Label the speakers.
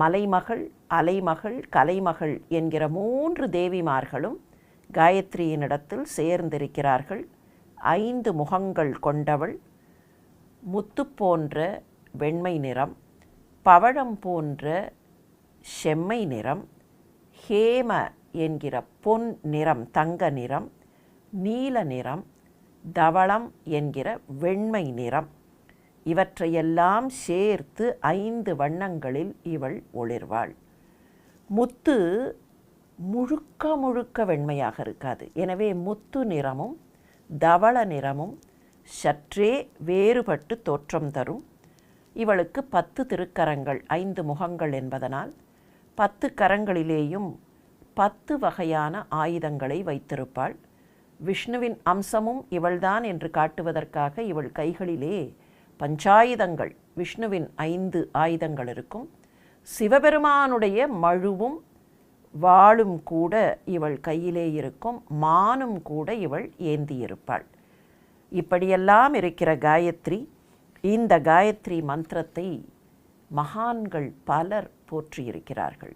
Speaker 1: மலைமகள் அலைமகள் கலைமகள் என்கிற மூன்று தேவிமார்களும் காயத்ரியினிடத்தில் சேர்ந்திருக்கிறார்கள். ஐந்து முகங்கள் கொண்டவள் முத்து போன்ற வெண்மை நிறம் பவழம் போன்ற செம்மை நிறம் ஹேம என்கிற பொன் நிறம் தங்க நிறம் நீல நிறம் தவளம் என்கிற வெண்மை நிறம். இவற்றையெல்லாம் சேர்த்து ஐந்து வண்ணங்களில் இவள் ஒளிர்வாள். முத்து முழுக்க முழுக்க வெண்மையாக இருக்காது. எனவே முத்து நிறமும் தவள நிறமும் சற்றே வேறுபட்டு தோற்றம் தரும். இவளுக்கு பத்து திருக்கரங்கள் ஐந்து முகங்கள் என்பதனால் பத்து கரங்களிலேயும் பத்து வகையான ஆயுதங்களை வைத்திருப்பாள். விஷ்ணுவின் அம்சமும் இவள்தான் என்று காட்டுவதற்காக இவள் கைகளிலே பஞ்சாயுதங்கள் விஷ்ணுவின் ஐந்து ஆயுதங்கள் இருக்கும். சிவபெருமானுடைய மழுவும் வாளும் கூட இவள் கையிலே இருக்கும் மானும் கூட இவள் ஏந்தியிருப்பாள். இப்படியெல்லாம் இருக்கிற காயத்ரி இந்த காயத்ரி மந்திரத்தை மகான்கள் பலர் போற்றியிருக்கிறார்கள்.